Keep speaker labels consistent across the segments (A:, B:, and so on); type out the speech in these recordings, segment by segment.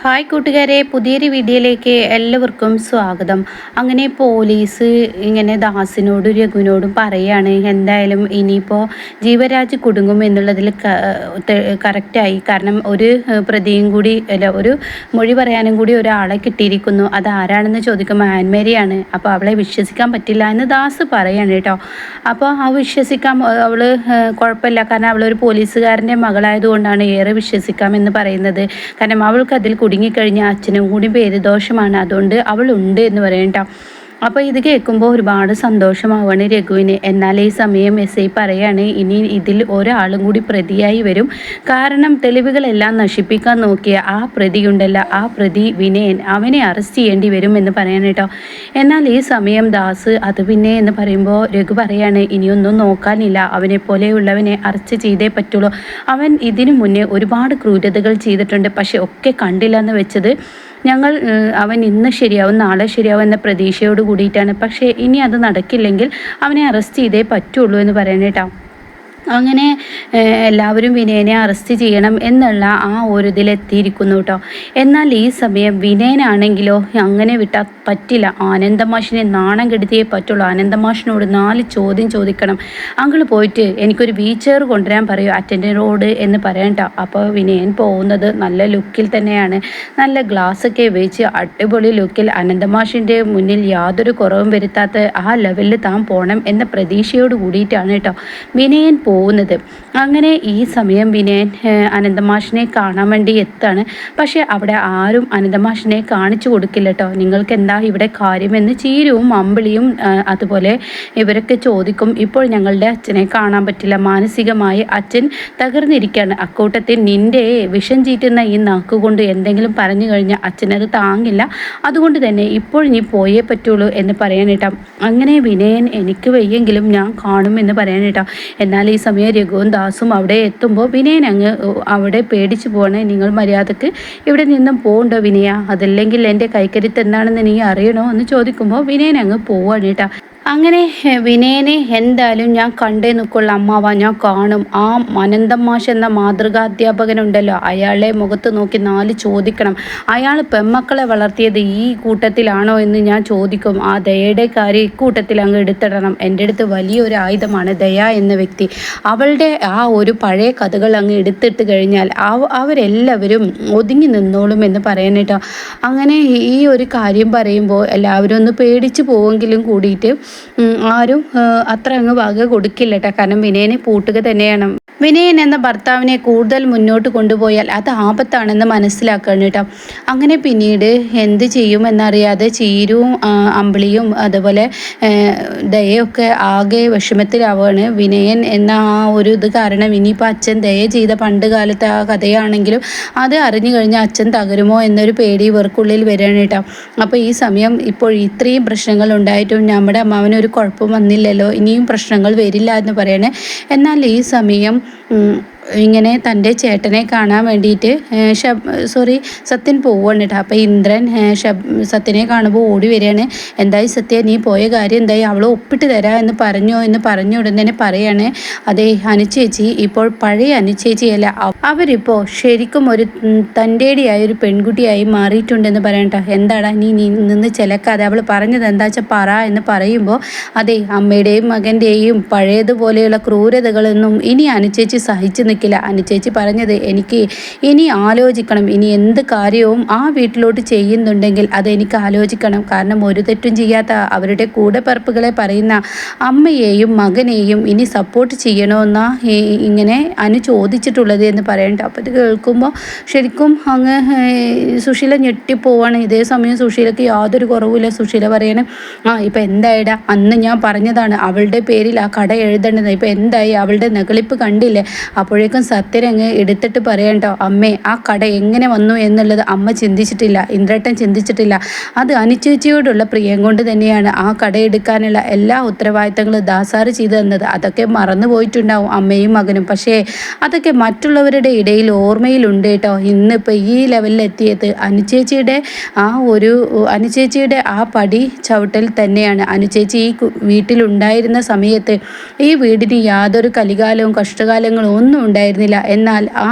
A: Hi കൂട്ടുകാരെ പുതിയൊരു വീഡിയോയിലേക്ക് എല്ലാവർക്കും സ്വാഗതം. അങ്ങനെ പോലീസ് ഇങ്ങനെ ദാസിനോടും രഘുവിനോടും പറയാണ് എന്തായാലും ഇനിയിപ്പോൾ ജീവരാജ് കുടുങ്ങും എന്നുള്ളതിൽ കറക്റ്റായി കാരണം ഒരു പ്രതിയും കൂടി അല്ല ഒരു മൊഴി പറയാനും കൂടി ഒരാളെ കിട്ടിയിരിക്കുന്നു. അത് ആരാണെന്ന് ചോദിക്കുമ്പോൾ ആൻമേരിയാണ്. അപ്പോൾ അവളെ വിശ്വസിക്കാൻ പറ്റില്ല എന്ന് ദാസ് പറയാണ് കേട്ടോ. അപ്പോൾ ആ വിശ്വസിക്കാൻ അവൾ കുഴപ്പമില്ല. കാരണം അവളൊരു പോലീസുകാരന്റെ മകളായതുകൊണ്ടാണ് ഏറെ വിശ്വസിക്കാം എന്ന് പറയുന്നത്. കാരണം അവൾക്ക് അതിൽ കുടുങ്ങിക്കഴിഞ്ഞാൽ അച്ഛനും കൂടി പേര് ദോഷമാണ്. അതുകൊണ്ട് അവളുണ്ട് എന്ന് പറയണ്ട അപ്പോൾ ഇത് കേൾക്കുമ്പോൾ ഒരുപാട് സന്തോഷമാവാണ് രഘുവിന്. എന്നാൽ ഈ സമയം എസ് ഐ പറയാണ് ഇനി ഇതിൽ ഒരാളും കൂടി പ്രതിയായി വരും. കാരണം തെളിവുകളെല്ലാം നശിപ്പിക്കാൻ നോക്കിയ ആ പ്രതിയുണ്ടല്ല ആ പ്രതി വിനയൻ അവനെ അറസ്റ്റ് ചെയ്യേണ്ടി വരും എന്ന് പറയാൻ കേട്ടോ. എന്നാൽ ഈ സമയം ദാസ് അത് പിന്നെ എന്ന് പറയുമ്പോൾ രഘു പറയാണ് ഇനിയൊന്നും നോക്കാനില്ല. അവനെ പോലെയുള്ളവനെ അറസ്റ്റ് ചെയ്തേ പറ്റുള്ളൂ. അവൻ ഇതിനു മുന്നേ ഒരുപാട് ക്രൂരതകൾ ചെയ്തിട്ടുണ്ട്. പക്ഷെ ഒക്കെ കണ്ടില്ല എന്ന് വെച്ചത് ഞങ്ങൾ അവൻ ഇന്ന് ശരിയാവും നാളെ ശരിയാവും എന്ന പ്രതീക്ഷയോട് കൂടിയിട്ടാണ്. പക്ഷേ ഇനി അത് നടക്കില്ലെങ്കിൽ അവനെ അറസ്റ്റ് ചെയ്തേ പറ്റുള്ളൂ എന്ന് പറയണേട്ടോ അങ്ങനെ എല്ലാവരും വിനയനെ അറസ്റ്റ് ചെയ്യണം എന്നുള്ള ആ ഒരു ഇതിലെത്തിയിരിക്കുന്നു കേട്ടോ. എന്നാൽ ഈ സമയം വിനയനാണെങ്കിലോ അങ്ങനെ വിട്ടാൽ പറ്റില്ല. ആനന്ദമാഷിനെ നാണം കെടുത്തിയേ പറ്റുള്ളൂ. ആനന്ദമാഷിനോട് നാല് ചോദ്യം ചോദിക്കണം. അങ്കിൾ പോയിട്ട് എനിക്കൊരു വീച്ചെയർ കൊണ്ടുവരാൻ പറയൂ അറ്റൻഡറോട് എന്ന് പറയണ്ട അപ്പോൾ വിനയൻ പോകുന്നത് നല്ല ലുക്കിൽ തന്നെയാണ്. നല്ല ഗ്ലാസ്സൊക്കെ വെച്ച് അടിപൊളി ലുക്കിൽ അനന്തമാഷിന്റെ മുന്നിൽ യാതൊരു കുറവും വരുത്താത്ത ആ ലെവലിൽ താൻ പോകണം എന്ന പ്രതീക്ഷയോട് കൂടിയിട്ടാണ് കേട്ടോ വിനയൻ പോ പോകുന്നത്. അങ്ങനെ ഈ സമയം വിനയൻ അനന്തമാഷിനെ കാണാൻ വേണ്ടി എത്താണ്. പക്ഷേ അവിടെ ആരും അനന്തമാഷിനെ കാണിച്ചു കൊടുക്കില്ല കേട്ടോ നിങ്ങൾക്ക് എന്താ ഇവിടെ കാര്യമെന്ന് ചീരുവും അമ്പിളിയും അതുപോലെ ഇവരൊക്കെ ചോദിക്കും. ഇപ്പോൾ ഞങ്ങളുടെ അച്ഛനെ കാണാൻ പറ്റില്ല. മാനസികമായി അച്ഛൻ തകർന്നിരിക്കുകയാണ്. അക്കൂട്ടത്തിൽ നിന്റെ വിഷം ചീറ്റുന്ന ഈ നാക്കുകൊണ്ട് എന്തെങ്കിലും പറഞ്ഞു കഴിഞ്ഞാൽ അച്ഛനത് താങ്ങില്ല. അതുകൊണ്ട് തന്നെ ഇപ്പോൾ നീ പോയേ പറ്റുള്ളൂ എന്ന് പറയാനിട്ടാം. അങ്ങനെ വിനയൻ എനിക്ക് വയ്യെങ്കിലും ഞാൻ കാണും എന്ന് പറയാനേട്ടാ. എന്നാൽ ഈ സമയം രഘുവും ദാസും അവിടെ എത്തുമ്പോൾ വിനയൻ അങ്ങ് അവിടെ പേടിച്ചു പോകണേ നിങ്ങൾ മര്യാദയ്ക്ക് ഇവിടെ നിന്നും പോകണ്ടോ വിനയ? അതല്ലെങ്കിൽ എന്റെ കൈക്കരുത്ത് എന്താണെന്ന് നീ അറിയണോ? എന്ന് ചോദിക്കുമ്പോൾ വിനയൻ അങ്ങ് പോവാണ് കേട്ടോ. അങ്ങനെ വിനയനെ എന്തായാലും ഞാൻ കണ്ടേ നിൽക്കുള്ള. അമ്മാവ ഞാൻ കാണും. ആ അനന്തം മാഷ് എന്ന മാതൃകാധ്യാപകനുണ്ടല്ലോ. അയാളെ മുഖത്ത് നോക്കി നാല് ചോദിക്കണം. അയാൾ പെമ്മക്കളെ വളർത്തിയത് ഈ കൂട്ടത്തിലാണോ എന്ന് ഞാൻ ചോദിക്കും. ആ ദയയുടെ കാര്യം ഇക്കൂട്ടത്തിൽ അങ്ങ് എടുത്തിടണം. എന്റെ അടുത്ത് വലിയൊരു ആയുധമാണ് ദയ എന്ന വ്യക്തി. അവളുടെ ആ ഒരു പഴയ കഥകൾ അങ്ങ് എടുത്തിട്ട് കഴിഞ്ഞാൽ അവരെല്ലാവരും ഒതുങ്ങി നിന്നോളും എന്ന് പറയാനേട്ടോ അങ്ങനെ ഈ ഒരു കാര്യം പറയുമ്പോൾ എല്ലാവരും ഒന്ന് പേടിച്ചു പോവെങ്കിലും കൂടിയിട്ട് ആരും അത്ര അങ്ങ് വക കൊടുക്കില്ല കേട്ടോ കാരണം വിനയനെ പൂട്ടുക തന്നെയാണ്. വിനയൻ എന്ന ഭർത്താവിനെ കൂടുതൽ മുന്നോട്ട് കൊണ്ടുപോയാൽ അത് ആപത്താണെന്ന് മനസ്സിലാക്കണം കേട്ടോ അങ്ങനെ പിന്നീട് എന്ത് ചെയ്യുമെന്നറിയാതെ ചീരുവും അമ്പിളിയും അതുപോലെ ദയൊക്കെ ആകെ വിഷമത്തിലാവുകയാണ്. വിനയൻ എന്ന ആ ഒരു ഇത് കാരണം ഇനിയിപ്പോൾ അച്ഛൻ ദയ ചെയ്ത പണ്ട് കാലത്തെ ആ കഥയാണെങ്കിലും അത് അറിഞ്ഞു കഴിഞ്ഞാൽ അച്ഛൻ തകരുമോ എന്നൊരു പേടി ഇവർക്കുള്ളിൽ വരികയാണ് കേട്ടോ അപ്പോൾ ഈ സമയം ഇപ്പോൾ ഇത്രയും പ്രശ്നങ്ങൾ ഉണ്ടായിട്ടും നമ്മുടെ അമ്മാവനൊരു കുഴപ്പം വന്നില്ലല്ലോ ഇനിയും പ്രശ്നങ്ങൾ വരില്ല എന്ന് പറയണേ. എന്നാൽ ഈ സമയം ഇങ്ങനെ തന്റെ ചേട്ടനെ കാണാൻ വേണ്ടിയിട്ട് സോറി സത്യൻ പോവുകയാണ് കേട്ടോ. അപ്പോൾ ഇന്ദ്രൻ സത്യനെ കാണുമ്പോൾ ഓടി വരികയാണ്. എന്തായി സത്യ നീ പോയ കാര്യം എന്തായി? അവളെ ഒപ്പിട്ട് തരാം എന്ന് പറഞ്ഞോ എന്ന് പറഞ്ഞു ഉടൻ തന്നെ പറയാണ്. അതെ അനുചേച്ചി ഇപ്പോൾ പഴയ അനുചേച്ചിയല്ല അവരിപ്പോൾ ശരിക്കും ഒരു തന്റെടിയായ ഒരു പെൺകുട്ടിയായി മാറിയിട്ടുണ്ടെന്ന് പറയണ്ട എന്താടാ നീ നീ നിന്ന് ചിലക്കാതെ? അവൾ പറഞ്ഞത് എന്താ വെച്ചാൽ പറ എന്ന് പറയുമ്പോൾ അതെ അമ്മയുടെയും മകന്റെയും പഴയതുപോലെയുള്ള ക്രൂരതകളൊന്നും ഇനി അനുചേച്ചി സഹിച്ചു നിൽക്കില്ല അനുചേച്ചി പറഞ്ഞത് എനിക്ക് ഇനി ആലോചിക്കണം. ഇനി എന്ത് കാര്യവും ആ വീട്ടിലോട്ട് ചെയ്യുന്നുണ്ടെങ്കിൽ അത് എനിക്ക് ആലോചിക്കണം. കാരണം ഒരു തെറ്റും ചെയ്യാത്ത അവരുടെ കൂടെ പറപ്പുകളെ പറയുന്ന അമ്മയെയും മകനെയും ഇനി സപ്പോർട്ട് ചെയ്യണമെന്നാ ഇങ്ങനെ അനു ചോദിച്ചിട്ടുള്ളത് എന്ന് പറയണ്ട. അപ്പോൾ ഇത് കേൾക്കുമ്പോൾ ശരിക്കും അങ്ങ് സുശീല ഞെട്ടിപ്പോവാണ്. ഇതേ സമയം സുശീലക്ക് യാതൊരു കുറവുമില്ല. സുശീല പറയണേ ആ ഇപ്പം എന്തായിടാ? അന്ന് ഞാൻ പറഞ്ഞതാണ് അവളുടെ പേരിൽ ആ കട എഴുതേണ്ടത്. ഇപ്പം എന്തായി? അവളുടെ നകളിപ്പ് കണ്ടില്ലേ? അപ്പോഴേ അപ്പോഴേക്കും സത്യരങ്ങ് എടുത്തിട്ട് പറയണ്ടോ? അമ്മേ ആ കട എങ്ങനെ വന്നു എന്നുള്ളത് അമ്മ ചിന്തിച്ചിട്ടില്ല ഇന്ദ്രേട്ടൻ ചിന്തിച്ചിട്ടില്ല. അത് അനുചേച്ചിയോടുള്ള പ്രിയം കൊണ്ട് തന്നെയാണ് ആ കട എടുക്കാനുള്ള എല്ലാ ഉത്തരവാദിത്തങ്ങളും ദാസാറ് ചെയ്തു തന്നത്. അതൊക്കെ മറന്നു പോയിട്ടുണ്ടാവും അമ്മയും മകനും. പക്ഷേ അതൊക്കെ മറ്റുള്ളവരുടെ ഇടയിൽ ഓർമ്മയിലുണ്ട് കേട്ടോ. ഇന്നിപ്പോൾ ഈ ലെവലിൽ ലെവലിലെത്തിയത് അനുചേച്ചിയുടെ ആ ഒരു അനുചേച്ചിയുടെ ആ പടി ചവിട്ടൽ തന്നെയാണ്. അനുചേച്ചി ഈ വീട്ടിലുണ്ടായിരുന്ന സമയത്ത് ഈ വീടിന് യാതൊരു കലികാലവും കഷ്ടകാലങ്ങളും ഒന്നും ഉണ്ടായിരുന്നില്ല. എന്നാൽ ആ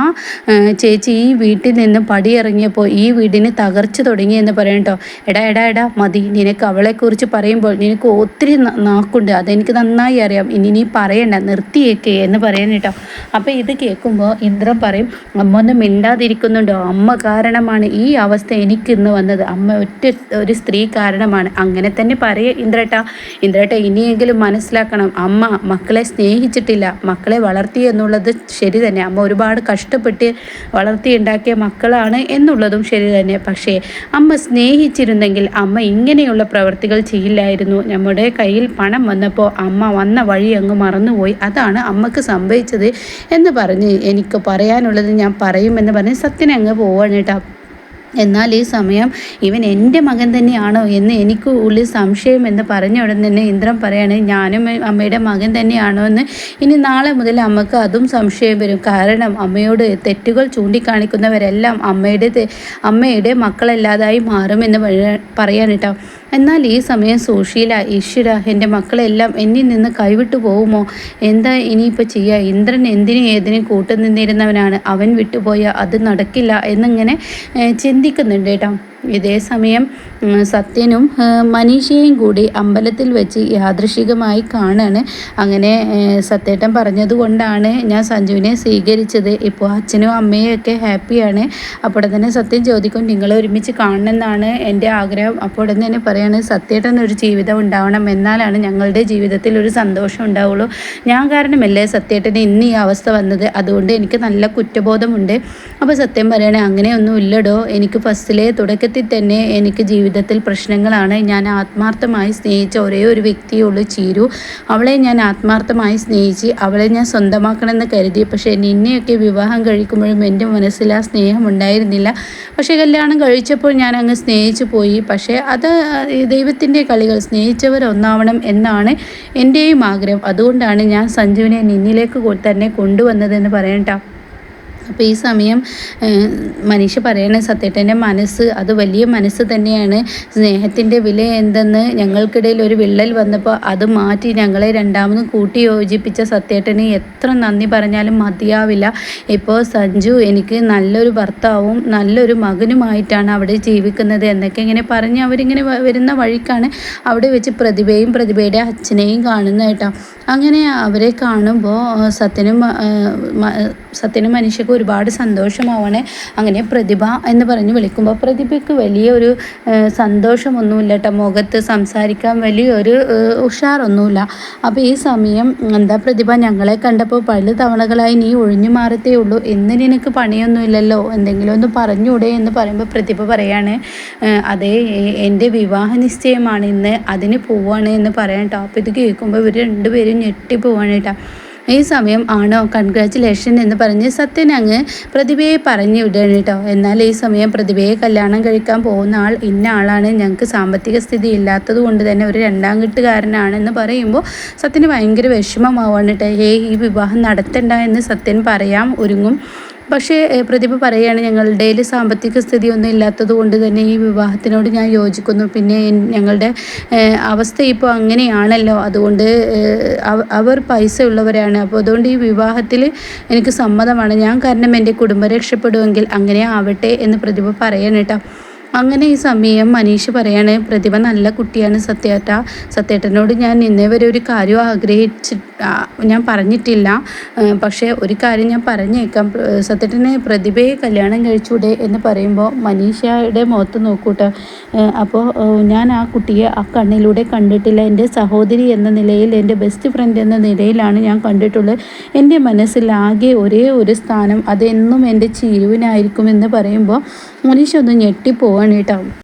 A: ചേച്ചി ഈ വീട്ടിൽ നിന്ന് പടിയിറങ്ങിയപ്പോൾ ഈ വീടിന് തകർച്ച തുടങ്ങി എന്ന് പറയും കേട്ടോ. എടാ എടാ എടാ മതി. നിനക്ക് അവളെക്കുറിച്ച് പറയുമ്പോൾ നിനക്ക് ഒത്തിരി നാക്കുണ്ട്. അതെനിക്ക് നന്നായി അറിയാം. ഇനി നീ പറയണ്ട. നിർത്തിയേക്ക് എന്ന് പറയാൻ കേട്ടോ. അപ്പോൾ ഇത് കേൾക്കുമ്പോൾ ഇന്ദ്രൻ പറയും അമ്മ ഒന്ന് മിണ്ടാതിരിക്കുന്നുണ്ടോ? അമ്മ കാരണമാണ് ഈ അവസ്ഥ എനിക്ക് ഇന്ന് വന്നത്. അമ്മ ഒറ്റ ഒരു സ്ത്രീ കാരണമാണ്. അങ്ങനെ തന്നെ പറയ ഇന്ദ്രേട്ട. ഇന്ദ്രേട്ട ഇനിയെങ്കിലും മനസ്സിലാക്കണം. അമ്മ മക്കളെ സ്നേഹിച്ചിട്ടില്ല. മക്കളെ വളർത്തി എന്നുള്ളത് ശരി തന്നെ. അമ്മ ഒരുപാട് കഷ്ടപ്പെട്ട് വളർത്തിയുണ്ടാക്കിയ മക്കളാണ് എന്നുള്ളതും ശരി തന്നെ. പക്ഷേ അമ്മ സ്നേഹിച്ചിരുന്നെങ്കിൽ അമ്മ ഇങ്ങനെയുള്ള പ്രവർത്തികൾ ചെയ്യില്ലായിരുന്നു. നമ്മുടെ കയ്യിൽ പണം വന്നപ്പോൾ അമ്മ വന്ന വഴി അങ്ങ് മറന്നുപോയി. അതാണ് അമ്മയ്ക്ക് സംഭവിച്ചത് എന്ന് പറഞ്ഞ് എനിക്ക് പറയാനുള്ളത് ഞാൻ പറയുമെന്ന് പറഞ്ഞ് സത്യനങ്ങ് പോവാണ് കേട്ടോ. എന്നാൽ ഈ സമയം ഇവൻ എന്റെ മകൻ തന്നെയാണോ എന്ന് എനിക്ക് ഉള്ളിൽ സംശയം എന്ന് പറഞ്ഞ ഉടൻ തന്നെ ഇന്ദ്രൻ പറയാണ് ഞാനും അമ്മയുടെ മകൻ തന്നെയാണോ എന്ന്. ഇനി നാളെ മുതൽ അമ്മയ്ക്ക് അതും സംശയം വരും. കാരണം അമ്മയോട് തെറ്റുകൾ ചൂണ്ടിക്കാണിക്കുന്നവരെല്ലാം അമ്മയുടെ അമ്മയുടെ മക്കളല്ലാതായി മാറുമെന്ന് പറയാൻ കേട്ടോ എന്നാൽ ഈ സമയം സുശീല ഈശ്വര എന്റെ മക്കളെല്ലാം എന്നിൽ നിന്ന് കൈവിട്ടു പോകുമോ എന്താ ഇനിയിപ്പോൾ ചെയ്യുക? ഇന്ദ്രൻ എന്തിനും ഏതിനും കൂട്ടുനിന്നിരുന്നവനാണ് അവൻ വിട്ടുപോയാൽ അത് നടക്കില്ല എന്നിങ്ങനെ ചിന്തിക്കുന്നുണ്ട് കേട്ടോ ഇതേ സമയം സത്യനും മനീഷയും കൂടി അമ്പലത്തിൽ വെച്ച് യാദൃശികമായി കാണാണ്. അങ്ങനെ സത്യേട്ടൻ പറഞ്ഞതുകൊണ്ടാണ് ഞാൻ സഞ്ജുവിനെ സ്വീകരിച്ചത്. ഇപ്പോൾ അച്ഛനും അമ്മയും ഒക്കെ ഹാപ്പിയാണ്. അപ്പോൾ തന്നെ സത്യം ചോദിക്കും നിങ്ങൾ ഒരുമിച്ച് കാണണമെന്നാണ് എന്റെ ആഗ്രഹം. അപ്പോൾ തന്നെ പറയാണ് സത്യേട്ടൻ ഒരു ജീവിതം ഉണ്ടാവണം എന്നാലാണ് ഞങ്ങളുടെ ജീവിതത്തിൽ ഒരു സന്തോഷം ഉണ്ടാവുള്ളൂ. ഞാൻ കാരണമല്ലേ സത്യേട്ടന് ഇന്ന് ഈ അവസ്ഥ വന്നത്? അതുകൊണ്ട് എനിക്ക് നല്ല കുറ്റബോധമുണ്ട്. അപ്പോൾ സത്യം പറയണേ അങ്ങനെയൊന്നും ഇല്ലടോ. എനിക്ക് ഫസ്റ്റിലെ തുടക്കത്തിൽ ജീവിതത്തിൽ തന്നെ എനിക്ക് ജീവിതത്തിൽ പ്രശ്നങ്ങളാണ്. ഞാൻ ആത്മാർത്ഥമായി സ്നേഹിച്ച ഒരേ ഒരു വ്യക്തിയുള്ളൂ ചീരു. അവളെ ഞാൻ ആത്മാർത്ഥമായി സ്നേഹിച്ച് അവളെ ഞാൻ സ്വന്തമാക്കണമെന്ന് കരുതി. പക്ഷേ നിന്നെയൊക്കെ വിവാഹം കഴിക്കുമ്പോഴും എന്റെ മനസ്സിൽ ആ സ്നേഹം ഉണ്ടായിരുന്നില്ല. പക്ഷേ കല്യാണം കഴിച്ചപ്പോൾ ഞാൻ അങ്ങ് സ്നേഹിച്ചു പോയി. പക്ഷേ അത് ദൈവത്തിന്റെ കളികൾ സ്നേഹിച്ചവർ ഒന്നാവണം എന്നാണ് എന്റെയും ആഗ്രഹം. അതുകൊണ്ടാണ് ഞാൻ സഞ്ജുവിനെ നിന്നിലേക്ക് തന്നെ കൊണ്ടുവന്നതെന്ന് പറയട്ടോ അപ്പോൾ ഈ സമയം മനീഷ പറയണ സത്യേട്ടന്റെ മനസ്സ് അത് വലിയ മനസ്സ് തന്നെയാണ്. സ്നേഹത്തിന്റെ വില എന്തെന്ന് ഞങ്ങൾക്കിടയിൽ ഒരു വിള്ളൽ വന്നപ്പോൾ അത് മാറ്റി ഞങ്ങളെ രണ്ടാമത് കൂട്ടി യോജിപ്പിച്ച സത്യേട്ടന് എത്ര നന്ദി പറഞ്ഞാലും മതിയാവില്ല. ഇപ്പോൾ സഞ്ജു എനിക്ക് നല്ലൊരു ഭർത്താവും നല്ലൊരു മകനുമായിട്ടാണ് അവിടെ ജീവിക്കുന്നത് എന്നൊക്കെ ഇങ്ങനെ പറഞ്ഞ് അവരിങ്ങനെ വരുന്ന വഴിക്കാണ് അവിടെ വെച്ച് പ്രതിഭയും പ്രതിഭയുടെ അച്ഛനെയും കാണുന്നത് കേട്ടോ. അങ്ങനെ അവരെ കാണുമ്പോൾ സത്യനും സത്യനും മനുഷ്യക്ക് ഒരുപാട് സന്തോഷമാവാണ്. അങ്ങനെ പ്രതിഭ എന്ന് പറഞ്ഞ് വിളിക്കുമ്പോൾ പ്രതിഭയ്ക്ക് വലിയൊരു സന്തോഷമൊന്നുമില്ല കേട്ടോ മുഖത്ത് സംസാരിക്കാൻ വലിയൊരു ഉഷാറൊന്നുമില്ല. അപ്പോൾ ഈ സമയം എന്താ പ്രതിഭ ഞങ്ങളെ കണ്ടപ്പോൾ പല തവണകളായി നീ ഒഴിഞ്ഞു മാറത്തേ ഉള്ളൂ. എന്ന് നിനക്ക് പണിയൊന്നുമില്ലല്ലോ. എന്തെങ്കിലും ഒന്ന് പറഞ്ഞൂടെ എന്ന് പറയുമ്പോൾ പ്രതിഭ പറയാണ് അതെ എന്റെ വിവാഹ നിശ്ചയമാണ്. ഇന്ന് അതിന് പോവാണ് എന്ന് പറയാം കേട്ടോ അപ്പോൾ ഇത് കേൾക്കുമ്പോൾ ഇവർ രണ്ടുപേരും ഞെട്ടി പോവാണ് കേട്ടോ. ഈ സമയം ആണോ? കൺഗ്രാറ്റുലേഷൻ എന്ന് പറഞ്ഞ് സത്യൻ അങ്ങ് പ്രതിഭയെ പറഞ്ഞു വിടുകയാണ് കേട്ടോ. എന്നാൽ ഈ സമയം പ്രതിഭയെ കല്യാണം കഴിക്കാൻ പോകുന്ന ആൾ ഇന്ന ആളാണ്. ഞങ്ങൾക്ക് സാമ്പത്തിക സ്ഥിതി ഇല്ലാത്തത് കൊണ്ട് തന്നെ ഒരു രണ്ടാം കെട്ടുകാരനാണെന്ന് പറയുമ്പോൾ സത്യന് ഭയങ്കര വിഷമമാവാണ് കേട്ടോ. ഏ ഈ വിവാഹം നടത്തണ്ട എന്ന് സത്യൻ പറയാം. ഒരുങ്ങും. പക്ഷേ പ്രതിഭ പറയുകയാണ് ഞങ്ങളുടെ സാമ്പത്തിക സ്ഥിതി ഒന്നും ഇല്ലാത്തത് കൊണ്ട് തന്നെ ഈ വിവാഹത്തിനോട് ഞാൻ യോജിക്കുന്നു. പിന്നെ ഞങ്ങളുടെ അവസ്ഥ ഇപ്പോൾ അങ്ങനെയാണല്ലോ. അതുകൊണ്ട് അവർ പൈസ ഉള്ളവരാണ് അപ്പോൾ അതുകൊണ്ട് ഈ വിവാഹത്തിൽ എനിക്ക് സമ്മതമാണ്. ഞാൻ കാരണം എന്റെ കുടുംബം രക്ഷപ്പെടുമെങ്കിൽ അങ്ങനെ ആവട്ടെ എന്ന് പ്രതിഭ പറയണം കേട്ടോ. അങ്ങനെ ഈ സമയം മനീഷ് പറയാണ് പ്രതിഭ നല്ല കുട്ടിയാണ് സത്യേട്ട. സത്യേട്ടനോട് ഞാൻ ഇന്നേ വരെ ഒരു കാര്യം ആഗ്രഹിച്ച് ഞാൻ പറഞ്ഞിട്ടില്ല. പക്ഷേ ഒരു കാര്യം ഞാൻ പറഞ്ഞേക്കാം. സത്യേട്ടനെ പ്രതിഭയെ കല്യാണം കഴിച്ചൂടെ എന്ന് പറയുമ്പോൾ മനീഷയുടെ മുഖത്ത് നോക്കൂട്ട. അപ്പോൾ ഞാൻ ആ കുട്ടിയെ ആ കണ്ണിലൂടെ കണ്ടിട്ടില്ല. എന്റെ സഹോദരി എന്ന നിലയിൽ എന്റെ ബെസ്റ്റ് ഫ്രണ്ട് എന്ന നിലയിലാണ് ഞാൻ കണ്ടിട്ടുള്ളത്. എന്റെ മനസ്സിൽ ആകെ ഒരേ ഒരു സ്ഥാനം അതെന്നും എന്റെ ചിരുവിനായിരിക്കുമെന്ന് പറയുമ്പോൾ മനീഷ ഒന്ന് ഞെട്ടിപ്പോവാണ് കേട്ടോ